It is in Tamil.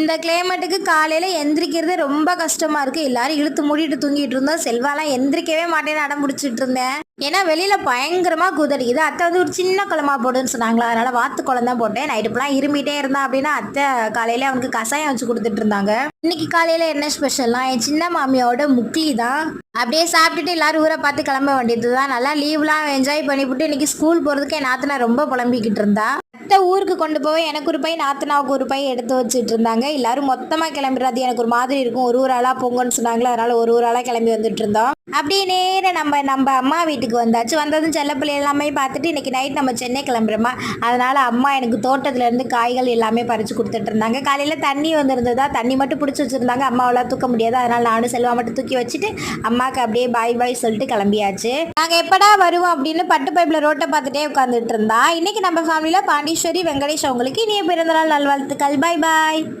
இந்த கிளைமேட்டுக்கு காலையில் எந்திரிக்கிறது ரொம்ப கஷ்டமாக இருக்குது எல்லாரும் இழுத்து மூடிட்டு தூங்கிட்டு இருந்தோம். செல்வாலாம் எந்திரிக்கவே மாட்டேன்னு அடம் பிடிச்சிட்டு இருந்தேன். ஏன்னா வெளியில் பயங்கரமாக குதறிக்குது அத்தை வந்து ஒரு சின்ன குழம்பா போடுன்னு சொன்னாங்களா? அதனால் வாத்து குளம் தான் போட்டேன். நைட்டு ஃபுல்லாக இருமிட்டே இருந்தான் அப்படின்னா அத்தை காலையில் அவனுக்கு கசாயம் வச்சு கொடுத்துட்டு இருந்தாங்க. இன்னைக்கு காலையில் என்ன ஸ்பெஷல்னா என் சின்ன மாமியோட முக்லி தான். அப்படியே சாப்பிட்டுட்டு எல்லாரும் ஊரை பார்த்து கிளம்ப வேண்டியது தான் நல்லா லீவ்லாம் என்ஜாய் பண்ணிவிட்டு இன்னைக்கு ஸ்கூல் போகிறதுக்கு என் நாத்தனா ரொம்ப புலம்பிக்கிட்டு இருந்தா. மற்ற ஊருக்கு கொண்டு போய் எனக்கு ஒரு பை நாத்தனாவுக்கு ஒரு பை எடுத்து வச்சுட்டு இருந்தாங்க எல்லாரும் மொத்தமாக கிளம்பிடுறது எனக்கு ஒரு மாதிரி இருக்கும். ஒரு ஒரு ஆளாக போங்கன்னு சொன்னாங்களோ அதனால ஒரு ஒரு ஆளாக கிளம்பி வந்துட்டு இருந்தோம் அப்படியே நேரம் நம்ம நம்ம அம்மா வீட்டுக்கு வந்தாச்சு. வந்ததும் செல்லப்பிள்ளை எல்லாமே பார்த்துட்டு இன்னைக்கு நைட் நம்ம சென்னை கிளம்புறோமா? அதனால அம்மா எனக்கு தோட்டத்துல இருந்து காய்கள் எல்லாமே பறிச்சு கொடுத்துட்டு இருந்தாங்க காலையில் தண்ணி வந்திருந்ததா? தண்ணி மட்டும் பிடிச்சி வச்சிருந்தாங்க. அம்மாவெல்லாம் தூக்க முடியாது. அதனால நானும் செல்வா மட்டும் தூக்கி வச்சுட்டு அம்மாவுக்கு அப்படியே பாய் பாய் சொல்லிட்டு கிளம்பியாச்சு. நாங்கள் எப்படா வருவோம் அப்படின்னு பட்டு பைப்பில் ரோட்டை பார்த்துட்டே உட்காந்துட்டு இருந்தா இன்னைக்கு நம்ம ஃபேமிலியில் பாண்டீஸ்வரி வெங்கடேஷ் அவங்களுக்கு இனிய பிறந்தநாள் நல்வாழ்த்துக்கள். பாய் பாய்